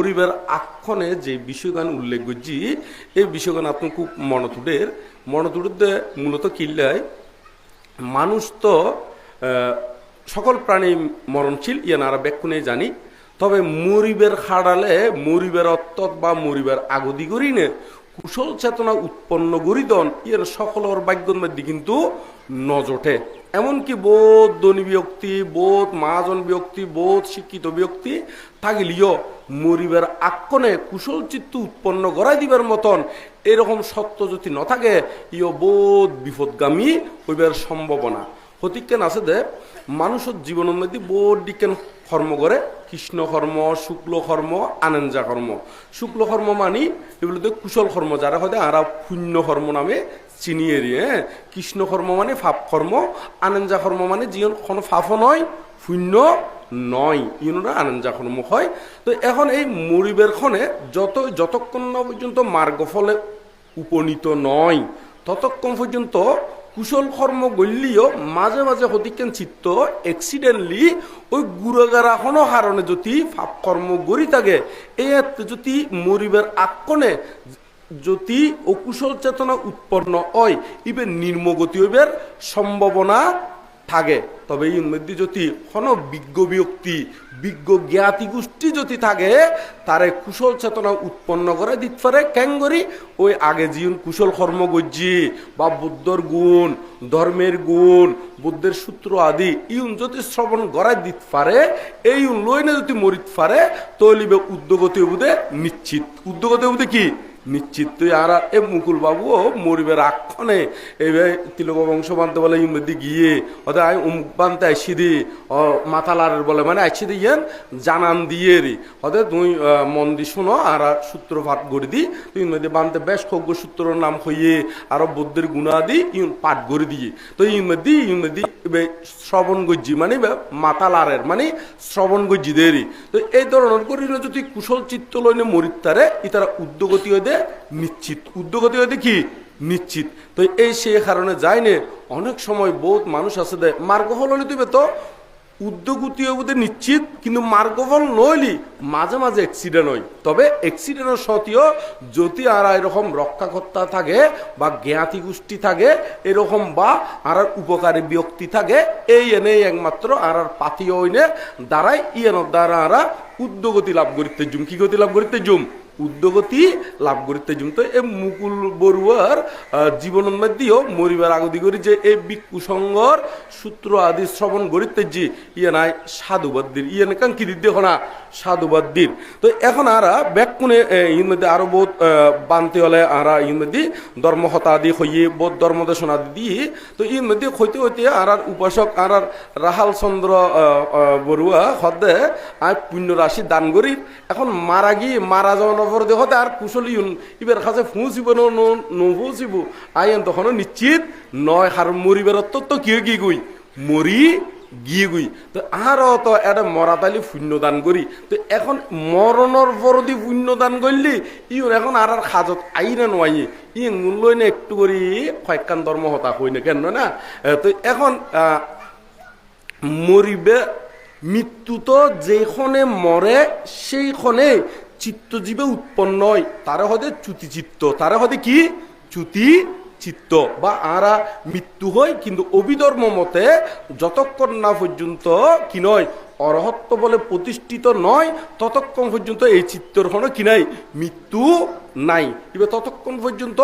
পরিবার আক্ষণে যে বিষয়গান উল্লেখ করছি, এই বিষয়গান আপনি খুব মনতুডের মনতুডে মূলত কিল্লায় মানুষ তো সকল প্রাণী মরণশীল, ইয়ান আর ব্যাকুনে জানি। তবে মরিবের খাড়ালে মরিবের অত্তত বা মরিবের আগদি করি নে কুশল চেতনা উৎপন্ন করিদন ইয়ার সকলর বাক্যর মধ্যে কিন্তু নজটে। এমনকি বোধ ধনী ব্যক্তি বোধ মহাজন ব্যক্তি বোধ শিক্ষিত ব্যক্তি থাকিলিও মরিবের আক্ষণে কুশল চিত্ত উৎপন্ন করাই দিবার মতন এরকম সত্য যদি ন থাকে ইয় বোধ বিপদগামী হইবার সম্ভাবনা। হতিকেন আছে দে? মানুষের জীবনের মধ্যে বোধ ডিকেন কর্ম করে কৃষ্ণ কর্ম, শুক্ল কর্ম আনন্দা কর্ম। শুক্ল কর্ম মানি এগুলোতে কুশল কর্ম যারা হয় আরা পুণ্য কর্ম নামে চিনিয়ে দিয়ে হ্যাঁ কৃষ্ণ কর্ম মানে ফাপ কর্ম আনন্দা কর্ম মানে জীবন কোনো ফাফও নয় পুণ্য নয় ইউনোরা আনন্দা কর্ম হয়। তো এখন এই মরিবের ক্ষণে যত, যতক্ষণ না পর্যন্ত মার্গ ফলে উপনীত নয় ততক্ষণ পর্যন্ত কুশল কর্ম গল্লিও মাঝে মাঝে হতিকেন চিত্ত এক্সিডেন্টলি ওই গুড়াগারা কোনো কারণে যদি ফাপ কর্ম গড়ি থাকে এত যদি মরিবের আক্কনে যদি অকুশল চেতনা উৎপন্ন হয়, ইবে নির্মগতি হইবের সম্ভাবনা থাকে। তবে এই মধ্যে যদি কোন বিজ্ঞ ব্যক্তি, বিজ্ঞ জ্ঞাতি গোষ্ঠী যদি থাকে, তারে কুশল চেতনা উৎপন্ন করে, দিতে পারে ক্যাঙ্গরি, ওই আগে জীবন কুশল কর্ম গজ্জি বা বুদ্ধর গুণ, ধর্মের গুণ, বুদ্ধের সূত্র আদি, ইউন যদি শ্রবণ গড়াই দিতে পারে, এই লইনে যদি মরিত পারে তৈলিবে উদ্যোগতি বুধে নিশ্চিত। উদ্যোগতি বুধে কি? নিশ্চিত তুই আর এ মুকুল বাবু মরিবের আক্ষণে এবার তিলক বংশ বানতে বলে ইমদি গিয়ে অর্থাৎ আমি উমুক বানতে আইসি দি ও মাতালার বলে মানে আইসি দিয়েন জানান দিয়ে রি অর্থাৎ তুই মন দি শুনো, আর সূত্রপাঠ করে দি। তুই ইমদি বানতে বেশ খোগ্য সূত্রর নাম হইয়ে, আরও বুদ্ধের গুণাদি ইউন পাঠ করে দিয়ে। তো ইমদি ইমদি শ্রবণ গজ্জি মানে মাতালারের মানে শ্রবণ গজ্জি দেরি। তো এই ধরনের করিলে যদি কুশল চিত্ত লইনে মরিতারে ইতারা উদ্যোগতি হইতে নিশ্চিত। উদ্যোগতি হইতে কি নিশ্চিত। তো এই সেই কারণে যায়নে অনেক সময় বহুত মানুষ আছে দে মার্গফল হলে দিবে তো উদ্যোগতি হইতে নিশ্চিত, কিন্তু মার্গফল নইলি মাঝে মাঝে অ্যাক্সিডেন্ট হয়। তবে অ্যাক্সিডেন্টের সত্ত্বেও যদি আর এরকম রক্ষাকর্তা থাকে বা জ্ঞাতি গোষ্ঠী থাকে, এরকম বা আর উপকারী ব্যক্তি থাকে, এই এনে একমাত্র আর আর পাতি হইনে দ্বারাই ইয়ের দ্বারা আরা উদ্যোগতি লাভ করিতে জুম। কি গতি লাভ করিতে জুম? উদ্যোগতি লাভ করিতে জুম তো এই মুকুল বড়ুয়ার আহ, জীবনের মধ্যেও মরিবার আগদি করি যে এই বিক্ষু সংঘর সূত্র আদি শ্রবণ করিতে যে ইয়ে নাই সাধুবাদ্দির ইয়ে না কাঙ্কি দিতে না সাধুবাদ্দির তো এখন আরা ব্যাকুনে ইন মধ্যে বহুত বানতে হলে আরা ইন মধ্যে ধর্মহতা আদি হইয়ে বোধ ধর্মদেশন আদি দিয়ে তো ইন মধ্যে হইতে হইতে আর আর উপাসক আর আর রাহাল চন্দ্র বড়ুয়া হদে আর পুণ্য রাশি দান করি এখন মারা গিয়ে মারা যাওয়ার পর দেখতে আর কুশলী ইবার কাছে ফুঁসিব নুফুসিব আইন তখন নিশ্চিত নয় হার মরিবার তো কি কি গই? মরি গিয়ে গই। তো আরও তো এটা মরাতালি পুণ্যদান করি তো এখন মরণর পরদি পুণ্যদান করলি ইউন এখন আর আর সাজত আইনে নোয়াই ই মূল্যই না একটু করি কয়েকখান ধর্ম হতা হই না কেন না? তো এখন মরিবে মৃত্যু তো যেখানে মরে সেইখানে চিত্তজীবে উৎপন্ন হয়। তারা হতে চ্যুতি চিত্ত। তারা হতে কি? চ্যুতি চিত্ত। বা আরা মৃত্যু হয়, কিন্তু অভিধর্ম মতে যতক্ষণ না পর্যন্ত কি নয়, অরহত্ব বলে প্রতিষ্ঠিত নয়, ততক্ষণ পর্যন্ত এই চিত্তর কোনো কি নাই, মৃত্যু নাই। এবার ততক্ষণ পর্যন্ত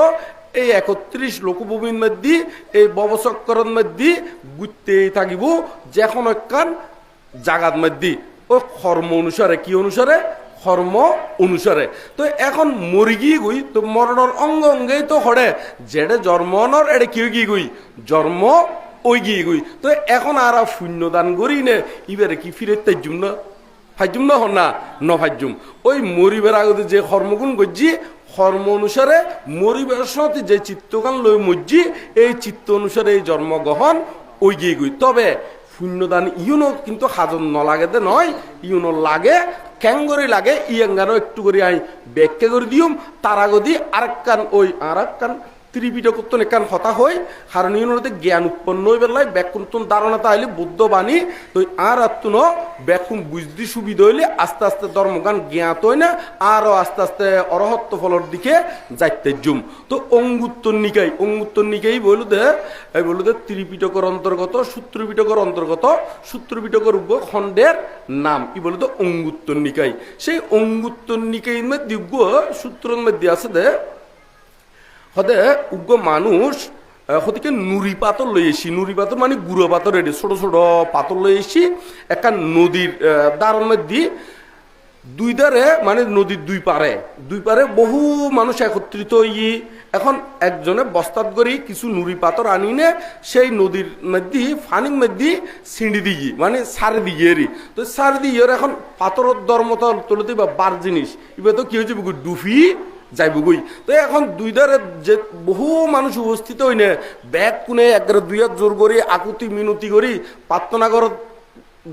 এই একত্রিশ লোকভূমির মধ্যে, এই ববচক্করের মধ্যে গুতেই থাকিব যখন একখান জাগাত মধ্যে। ও কর্ম অনুসারে, কি অনুসারে? কর্ম অনুসারে। তো এখন মরি গিয়ে গই, তো মরণর অঙ্গ অঙ্গেই তো হরে যেটা জন্মনর এটা কি গিয়ে গই? জন্ম ওই গিয়ে গই। তো এখন আর শূন্যদান করি নে ইবারে কি ফিরে তাইজুম না? ফাইজুম না হন না? ন ফাইজুম ওই মরিবার আগতে যে কর্মগুণ করছি কর্ম অনুসারে মরিবার সাথে যে চিত্তগান লই মজ্জি, এই চিত্ত অনুসারে এই জন্মগ্রহণ ওই গিয়ে গই। তবে শূন্যদান ইউনো কিন্তু হাজন নলাগেতে নয় ইউনো লাগে, ক্যাঙ্গরি লাগে ইয়েঙ্গানো একটু করে আই ব্যাখ্যা করে দিও তার গদি আরেক কান ওই আর কান ত্রিপিটকত্তন একান হতা হয় কারণ জ্ঞান উৎপন্ন হয়ে বেলায় ব্যাকুন্তন ধারণা তাইলে বুদ্ধ বাণী তো আর আত্মন ব্যাকুন বুঝতে সুবিধা হইলে আস্তে আস্তে ধর্মগান জ্ঞাত হয় না, আরও আস্তে আস্তে অরহত্ব ফলর দিকে যাইতে জুম। তো অঙ্গুত্তর নিকাই অঙ্গুত্তর নিকাই বলু দে, এই বলু দে ত্রিপিটকর অন্তর্গত, সূত্রপিটকর অন্তর্গত, সূত্রপিটকর উপ খণ্ডের নাম, ই বলু তো অঙ্গুত্তর নিকাই। সেই অঙ্গুত্তর নিকাই দিব্য সূত্রের মধ্যে আছে দে হদে উগ্র মানুষ হতিকে নুরি পাতর লই এসি নুরি পাতর মানে গুঁড়ো পাতর এটি, ছোট ছোট পাতর লই এসি একটা নদীর দ্বারের মধ্যে দুই ধারে মানে নদীর দুই পারে। দুই পারে বহু মানুষ একত্রিত হই এখন একজনে বস্তাত করি কিছু নুরি পাথর আনিনে, সেই নদীর মধ্যে ফানির মধ্যে ছিঁড়ি দিই মানে সারে দিয়ে এরি। তো সারে দিয়ে এখন পাথরের দরমত তুলতে বা বার জিনিস। এবার তো কি হয়েছে ডুফি যাইব গই তো এখন দুই ধারে যে বহু মানুষ উপস্থিত হইনে ব্যাগ কোনে একবারে দুই হাত জোর করি আকুতি মিনতি করি প্রার্থনা করত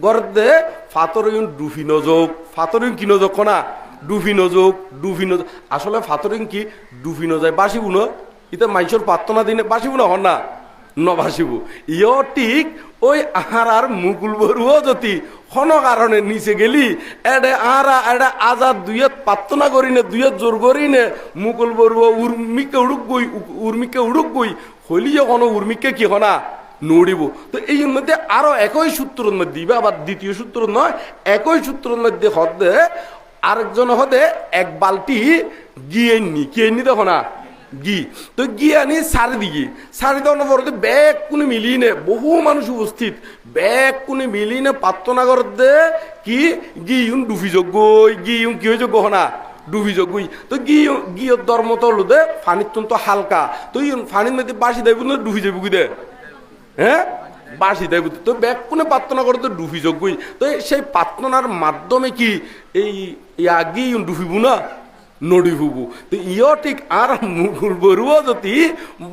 গর্দে ফাতরিং ডুফি নজোক ফাতরিং কি নজোক না ডুফি নজোক ডুফি নজোক। আসলে ফাতরিং কি? ডুফি নজায় বাসিব ন? ইতে মাইসর প্রার্থনা দিনে বাসিব না? হন না? নবাসিব ইয় ঠিক ওই আহার আর মুকুল বরুও যদি হন কারণে নিচে গেলি, এডে আহারা এডে আজাদ দুইয়ত প্রার্থনা করি নে দুইয়ত জোর করি নে মুকুল বরুয়া উর্মিকে উড়ুক গই উর্মিকে উড়ুক গই হইলি যখন উর্মিকে কি হনা? নড়িব তো এই মধ্যে আরও একই সূত্রের মধ্যে বা আবার দ্বিতীয় সূত্র নয় একই সূত্রের মধ্যে হদে আরেকজন হদে এক বালতি গিয়ে নি কে নি দেখো না গি তো গিয়ে আনি সারি দিকে সারি দেওয়ার পরে ব্যাগ কোনে মিলিয়ে নে? বহু মানুষ উপস্থিত। ব্যাগ কোনে মিলিয়ে নে? প্রার্থনা করতে কি? গি ইউন ডুফি যোগ্যই গি ইউন কি হয়েছে গহনা? ডুবি যোগ্যই তো গি গিয়র ধর্ম তো লুদে ফানির তুন তো হালকা। তো ইউন ফানির মধ্যে বাসি দেব ডুবি যাবি দে? হ্যাঁ বাসি দেব তো ব্যাগ কোনে প্রার্থনা করে তো ডুবি যোগ্যই তো সেই প্রার্থনার মাধ্যমে কি এই আগি ডুবিবু না? নডিবুবু তো ইয় ঠিক আর মুগুল বরুও যদি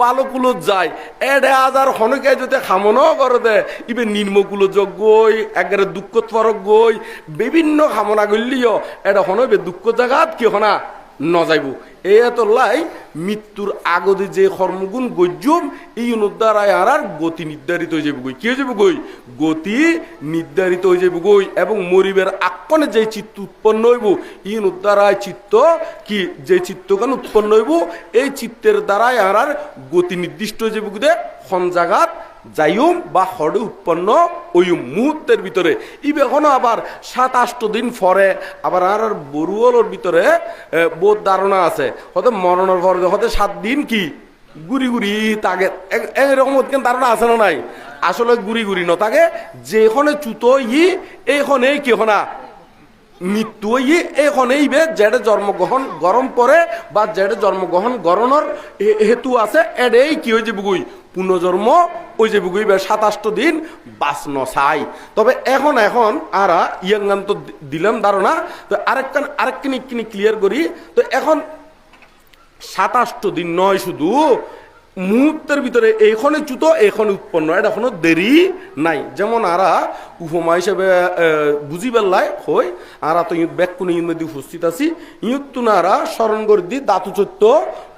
বালকুলত যায়। এডে আজার হনকে যদি খামনো করে দে। ইবে নির্মকুল গই একেবারে দুঃখ তরক গই বিভিন্ন খামনা করলিও এটা হনবে দুঃখ জাগাত কি হনা নজাইব। এ লাই, মৃত্যুর আগতে যে কর্মগুণ গজ্জুম এই অনুদ্ধারায় আর আর গতি নির্ধারিত হয়ে যাবে গই কি হয়ে যাবে গই গতি নির্ধারিত হয়ে যাবে এবং মরিবের আকনে যে চিত্ত উৎপন্ন হইব এই অনুদ্ধারায় চিত্ত কি? যে চিত্তগান উৎপন্ন হইব, এই চিত্তের দ্বারাই আর আর গতি নির্দিষ্ট হয়ে যাবে গুদে খন জাগাত যাইম বা হরে উৎপন্ন ওই মুহূর্তের ভিতরে। ই এখনও আবার সাত, আষ্ট দিন পরে আবার আর বরুয়ালোর ভিতরে বোধ ধারণা আছে। হয়তো মরণের পরে, হয়তো সাত দিন কি? গুড়ি গুড়ি তাকে এরকম কিন্তু ধারণা আছে না নাই? আসলে গুড়ি গুড়ি ন তাকে যেখানে চুতো ই এইখানে কি হনা? মৃত্যু হই এখন এইবে যেটা জন্মগ্রহণ গরম পরে বা যেটা জন্মগ্রহণ গরণর হেতু আছে, এডেই কি হয়ে যাবে গুই পুনর্জন্ম ওই যে বুগুই সাতাশটো দিন বাস নসাই তবে এখন এখন আরা ইয়াঙ্গান তো দিলাম ধারণা তো আরেকখান আরেকখানি কিনি ক্লিয়ার করি তো এখন সাতাশটো দিন নয় শুধু। মুহূর্তের ভিতরে এইখানে চুতো এইখানে উৎপন্ন। এটা কোনো দেরি নাই। যেমন আরা উপমা হিসেবে বুঝি পেলাই হই, আরা তো ইউত ব্যাক কোনো মধ্যে উপস্থিত আছি। ইউত তো নারা স্মরণ করে দি দাতু চৈত্য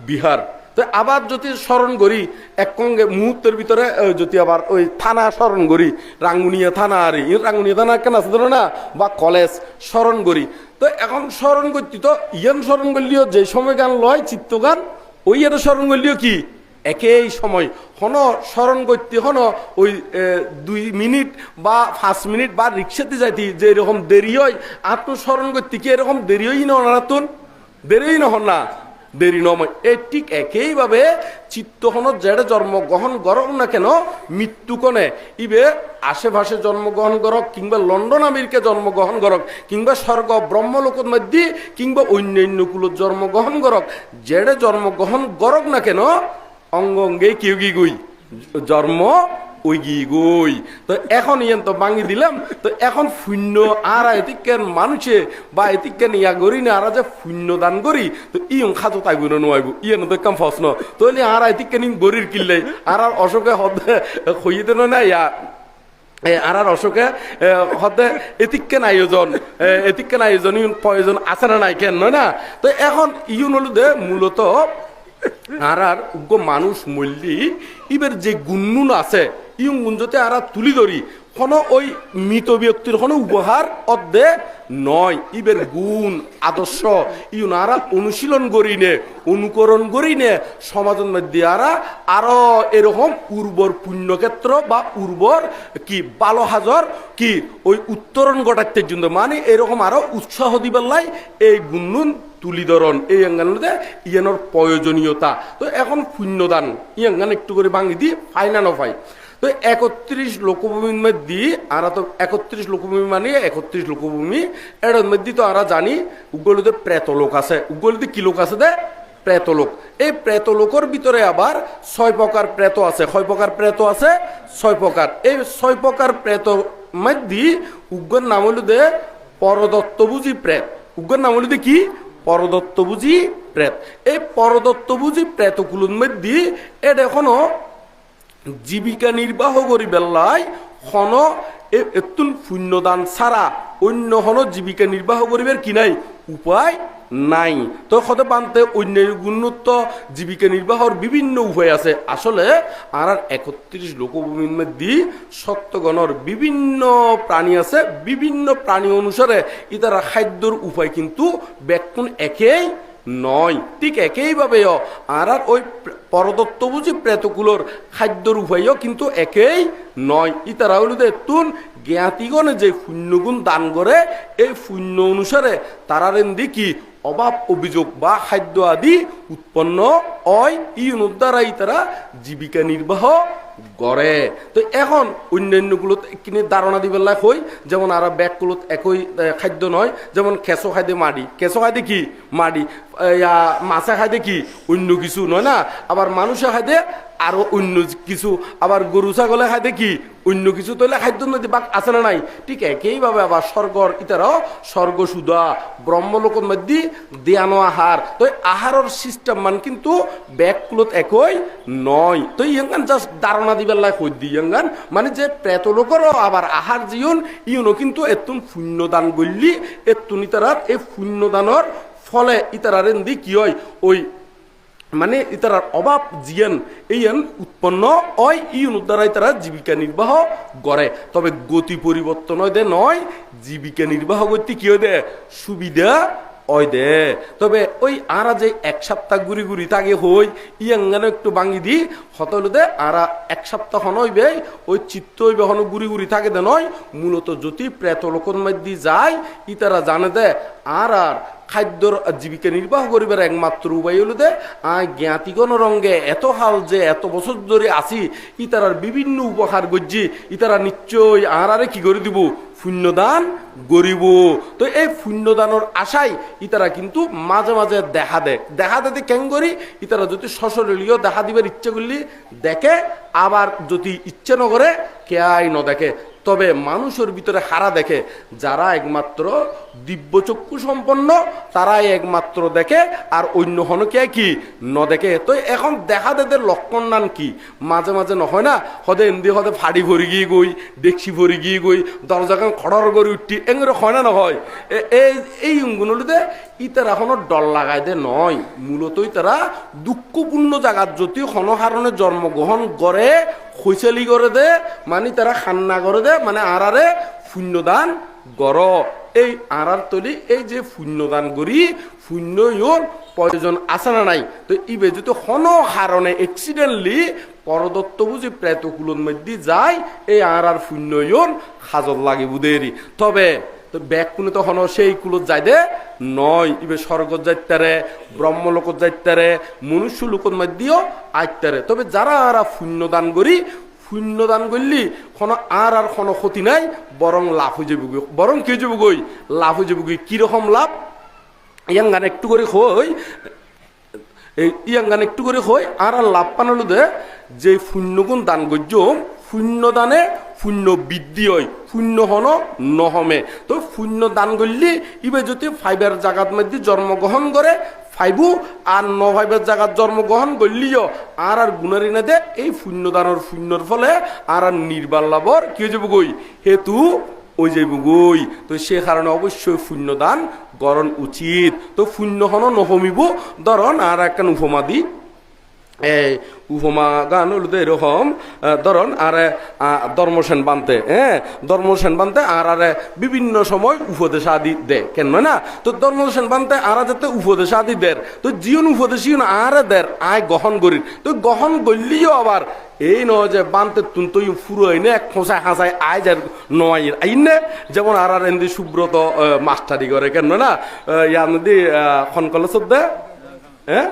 বিহার। তো আবার যদি স্মরণ করি, এক সঙ্গে মুহূর্তের ভিতরে যদি আবার ওই থানা স্মরণ করি, রাঙ্গুনিয়া থানা আর রাঙ্গুনিয়া থানা কেন আছে ধরো না? বা কলেজ স্মরণ করি। তো এখন স্মরণ করতে তো, ইয়ান স্মরণ করলিও যে সময় গান লয়, চিত্তগান, ওই এটা স্মরণ করলিও কি? একই সময়। হন স্মরণ করতে হন, ওই দুই মিনিট বা পাঁচ মিনিট বা রিক্সাতে যাইতে, যে এরকম দেরি হয় আত্মস্মরণ করতে কি এরকম দেরি হই না ওনারাতুন দেরি না হন না? দেরি নময় এই ঠিক একইভাবে চিত্তহনত যেটা জন্মগ্রহণ করক না কেন, মৃত্যু মৃত্যুকণে ইবে আশেপাশে জন্মগ্রহণ করক, কিংবা লন্ডন আমেরিকা জন্মগ্রহণ করক, কিংবা স্বর্গ ব্রহ্মলোকর মধ্যে, কিংবা অন্যান্য কুলত জন্মগ্রহণ করক। যেটা জন্মগ্রহণ করক না কেন অঙ্গ অঙ্গে কেউ কি গই জন্ম ওই গি গই তো এখন ইয়ান তো ভাঙি দিলাম, তো এখন শূন্য আর এতিকেন মানুষে বা এতিকেন ইয়া করি না, আর যে শূন্য দান করি, তো ইয়ং খাতো তাই গুণ নোয়াইব। ইয়ান তো কাম ফসন। তো আর এতিকেন গরির কিনলে আর আর অশোকে হদ হইতে না ইয়া আর আর অশোকে হতে এতিকেন আয়োজন এতিকেন আয়োজন প্রয়োজন আছে না নাই কেন না? তো এখন ইউন হলো দে মূলত আর আর উগ্র মানুষ মল্লি ইবের যে গুন্নুন আছে ইয়ং গুঞ্জতে আর তুলি ধরি। কোনো ওই মৃত ব্যক্তির কোনো উপহার অর্ধে নয়। ইবের গুণ, আদর্শ ইউনারা অনুশীলন করি নে অনুকরণ করি নে সমাজের মধ্যে আরা আরও এরকম উর্বর পুণ্যক্ষেত্র বা উর্বর কি বালো হাজর কি ওই উত্তরণ ঘটাতে জন্য মানে এরকম আরও উৎসাহ দিবার লাই এই গুণনুন তুলিধরণ এই অঙ্গানুতে ইয়ানোর প্রয়োজনীয়তা তো এখন পুণ্যদান ই একটু করে ভাঙি দি ফাই না নফাই তো একত্রিশ লোকভূমির মধ্যে আরা তো একত্রিশ লোকভূমি মানে একত্রিশ লোকভূমি এর মধ্যে তো আরা জানি উগ্গলিতে প্রেতলোক আছে। উগ্গলিতে কি লোক আছে দে? প্রেতলোক এই প্রেতলোকর ভিতরে আবার ছয় প্রকার প্রেত আছে। ছয় প্রকার প্রেত আছে, ছয় প্রকার এই ছয় প্রকার প্রেত মধ্যে উগ্গর নাম হলো দে পরদত্তবুজি প্রেত উগ্গর নাম হলো দে কি? পরদত্তবুজি প্রেত। এই পরদত্ত বুঝি প্রেত কুলুন মধ্যে এটা এখনও জীবিকা নির্বাহ করি বেলায় হন এতুন পুণ্যদান ছাড়া অন্য হন জীবিকা নির্বাহ করিবার কি নাই? উপায় নাই। তো হতে পানতে অন্য গুণত্ব জীবিকা নির্বাহর বিভিন্ন উপায় আছে। আসলে আর একত্রিশ লোকভূমির মধ্যে সত্যগণর বিভিন্ন প্রাণী আছে। বিভিন্ন প্রাণী অনুসারে ইতারা খাদ্যর উপায় কিন্তু ব্যাকুণ একেই নয়। ঠিক একইভাবে আর আর ওই পরদত্ত বুঝি প্রেতকুলোর খাদ্যর উপায়ও কিন্তু একেই নয়। ইতারা হইল তুন জ্ঞাতিগণে যে পুণ্যগুণ দান করে, এই পুণ্য অনুসারে তারারেন কি অভাব অভিযোগ বা খাদ্য আদি উৎপন্ন হয়। ই দ্বারাই তারা জীবিকা নির্বাহ গড়ে। তো এখন অন্যান্যগুলো কিনে ধারণা দিবার লাগ হই, যেমন আর ব্যাগগুলো একই খাদ্য নয়, যেমন কেঁচো খাইতে মাডি। কেঁচো খাইতে কি? মাডি। মাছে খাইতে কি? অন্য কিছু নয় না? আবার মানুষে খাদ্যে আরও অন্য কিছু, আবার গরু, ছাগলে খাদ্যে কি অন্য কিছু তৈলে খাদ্য নদী বাক আছে না নাই? ঠিক একইভাবে আবার স্বর্গর ইতারাও স্বর্গ সুদা ব্রহ্মলোকের মধ্যে দেয়ানো আহার। তো আহারের সিস্টেম মান কিন্তু ব্যাগগুলোত একই নয়। তো ইয়াঙ্গান জাস্ট ধারণা দিবার লাই কই দি ইয়াঙ্গান মানে যে প্রেতলোকেরও আবার আহার জীবন, ইউনো কিন্তু এতুন পুণ্যদান গল্লি, এতুন ইতারার এই পুণ্যদানের ফলে ইতারার দি কি হয়? ওই মানে ইতারার অভাব জিয়ান, এইয়ান উৎপন্ন হয়, ইউন দ্বারাই তারা জীবিকা নির্বাহ করে। তবে গতি পরিবর্তন হয় দে, নয়, জীবিকা নির্বাহ করতে কি হয় দে? সুবিধা ওই দে, তবে ওই আরা যে এক সপ্তাহ ঘুরি ঘুরি থাকে হই ইয়াঙ্গানো একটু বাঙ্গি দি, হতল দে আরা এক সপ্তাহ হন হইবে, ওই চিত্ত হইবে হন ঘুরি ঘুরি থাকে দে নয়, মূলত যদি প্রেত লোকন মধ্যে যায় ই তারা জানে দে আর আর খাদ্যর জীবিকা নির্বাহ করিবার একমাত্র উপায় হলো দে জ্ঞাতিগণ রঙ্গে এত হাল যে এত বছর ধরে আসি, ইতারার বিভিন্ন উপহার গজ্জি, ইতারা নিশ্চয় আর আরে কি করে দিব? পুণ্যদান গরিব। তো এই পুণ্যদানের আশায় ইতারা কিন্তু মাঝে মাঝে দেখা দেয়। দেখা দিতে কেন করি? ইতারা যদি সশরীলীয় দেখা দিবার ইচ্ছে করলি দেখে, আবার যদি ইচ্ছে নগরে কেয়াই ন দেখে। তবে মানুষের ভিতরে হারা দেখে, যারা একমাত্র দিব্যচক্ষু সম্পন্ন, তারাই একমাত্র দেখে, আর অন্য হনকে কি ন দেখে। তো এখন দেখা দেদের লক্ষণ নান কি? মাঝে মাঝে নহয় না? হদে এমদি হদে ফাড়ি ভরি গিয়ে গই, ডেকসি ভরি গিয়ে গই দরজাখান খড়র করে উঠি এগুলো হয় না নহয় এই এই গুণগুলোতে ইতারা এখনও ডর লাগাই দে নয়। মূলতই তারা দুঃখপূর্ণ জায়গাত যদি হনহারণে জন্মগ্রহণ করে খৈচালি করে দে মানে তারা খান্না করে দে মানে আরারে শূন্যদান গর এই আরার তলি, এই যে শূন্যদান করি শূন্য ইয়র প্রয়োজন আছে না নাই? তো ইবে যদি হন হারণে এক্সিডেন্টলি পরদত্ত বুঝি প্রেতকুলোর মধ্যে যায়, এই আর শূন্য ইয়র হাজর লাগে বুদেরি তবে তো ব্যাগ কোনো তখন সেই কুলত যাই দে, নয় ইবে স্বর্গত যাইতারে ব্রহ্মলোকত যাইতারে মনুষ্য লোকর মধ্যেও আইতারে তবে যারা আরা পুণ্যদান করি পুণ্যদান করলি কোনো আর আর কোনো ক্ষতি নাই, বরং লাভ হয়ে যাব বরং কে যাব গই লাভ হয়ে যাব কীরকম লাভ? ইয়াং গান একটু করে হই এই ইয়াং গান একটু করে হই আর আর লাভ পানালো দে, যে পুণ্যগুণ দান গজ্য পুণ্য দানে পুণ্য বৃদ্ধি হয়, শূন্য হন নহমে। তো শূন্য দান করলি, ইবে যদি ফাইবার জাগাত মধ্যে জন্মগ্রহণ করে ফাইবু আর ন ফাইবার জাগাত জন্মগ্রহণ করলিও, আর আর গুণারি না দে এই পুণ্য দানের পুণ্যর ফলে আর আর নির্বাল লাভর কি হয়ে যাব গই হেতু ওই যে গই তো সে কারণে অবশ্যই পুণ্যদান গরণ উচিত। তো পুণ্য হন নহমিব, ধরন আর একটা উপমা দি এই উপমা গান হলো তো এরকম ধরুন আর ধর্মসেন বানতে হ্যাঁ ধর্মসেন বানতে আর, আরে বিভিন্ন সময় উপদেশ আদি দে, কেন না? তো ধর্মসেন বানতে আর যাতে উপদেশ আদি দের, তো জিওন উপদেশ আর দের আয় গ্রহণ করি তো গ্রহণ করলিও আবার, এই নয় যে বানতে তুন তুই ফুরো এনে এক খোঁচায় হাসায় আয় যার নয় আইনে যেমন আর আর এমনি সুব্রত মাস্টারি করে, কেন না? ইয়ার নদী খনকলে দে হ্যাঁ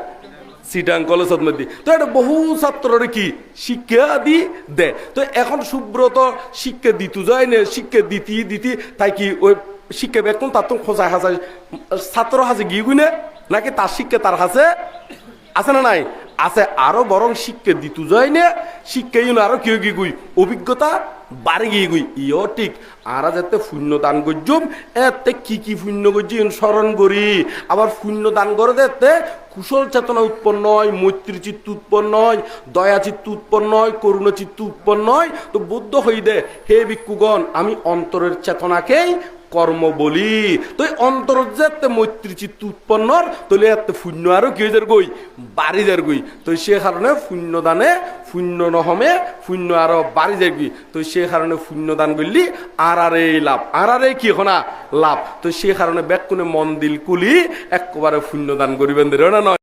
সিটাং কলেজত মধ্যে। তো এটা বহু ছাত্ররে কি শিক্ষা দি দে। তো এখন সুব্রত শিক্ষা দিতু যায় না, শিক্ষা দিতি দিতি, তাই কি ওই শিক্ষা বেতন তার তো খোঁজায় হাজায় ছাত্র হাসে গিয়ে গুনে, নাকি তার শিক্ষা তার হাসে আছে না নাই? আছে, আরও বরং শিক্ষা দিতু যায় না, শিক্ষা আরও কেউ কি গুই। অভিজ্ঞতা বাড়ি গিয়ে গুই ইও ঠিক। আরা যাতে শূন্য দান করজুম, এতে কি কি শূন্য করছি স্মরণ করি। আবার শূন্য দান করে দেতে কুশল চেতনা উৎপন্ন হয়, মৈত্রী চিত্ত উৎপন্ন হয়, দয়া চিত্ত উৎপন্ন হয়, করুণ চিত্ত উৎপন্ন হয়। তো বুদ্ধ হই দে হে ভিক্ষুগণ, আমি অন্তরের চেতনাকেই কর্ম বলি, তো এই অন্তর যে মৈত্রী চিত্ত উৎপন্নর তাহলে এত শূন্য আরও কি যার গই? বাড়ি যার গই। তো সে কারণে শূন্য দানে শূন্য নহমে শূন্য আরও বাড়ি যার গই। তো সে কারণে শূন্য দান করলি, আর আর এই লাভ। আর আর এই কি না লাভ। তো সে কারণে ব্যাক কোনে মন দিল কুলি একবারে শূন্য দান করিবেন না নয়?